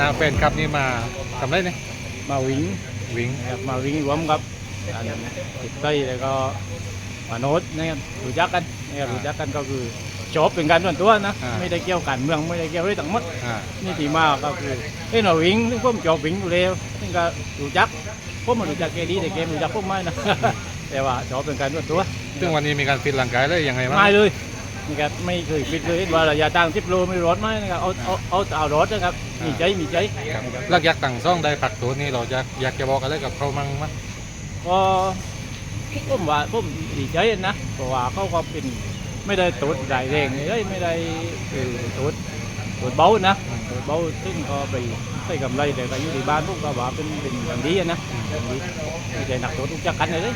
นาแฟนคลับนี่มาทำไรเนี่ยมาวิ่งวิ่งนะครับมาวิ่งรวมกับอันติดไส้แล้วก็มาโน้ตนะครับรู้จักกันนะครับรู้จักกันก็คือชอบเป็นการส่วนตัวนะไม่ได้เกี่ยวกันเมืองไม่ได้เกี่ยวอะไรต่างหมดอ่านี่ที่มาก็คือเอ้ยหน่อยวิ่งซึ่งผมจอบวิ่งอยู่แล้วซึ่งก็รู้จักผมมันรู้จักเกดีแต่เกมรู้จักผมไม่นะแต่ว่าชอบเป็นการส่วนตัว ซึ่งวันนี้มีการฟิตร่างกายเลยยังไงบ้างง่ายเลย นี่ครับไม่เคยคิดเลยว่าระยะทาง10โลไม่รถไหมนะครับเอาเอาเอาเอารถนะครับมีใจมีใจหลักอยากตั้งซ่องได้ปักตัวนี่เราอยากอยากจะบอกอะไรกับเขามั่งมั้ยก็ผมว่าผมดีใจนะเพราะว่าเขาก็เป็นไม่ได้ตูดใหญ่แรงเลยไม่ได้คือตูดตูดเบานะตูดเบาซึ่งก็ไปได้กำไรแต่ก็อยู่ที่บ้านพวกก็ว่าเป็นเป็นอย่างดีนะอย่างดีไม่ใช่หนักตูดทุกจักกันเลย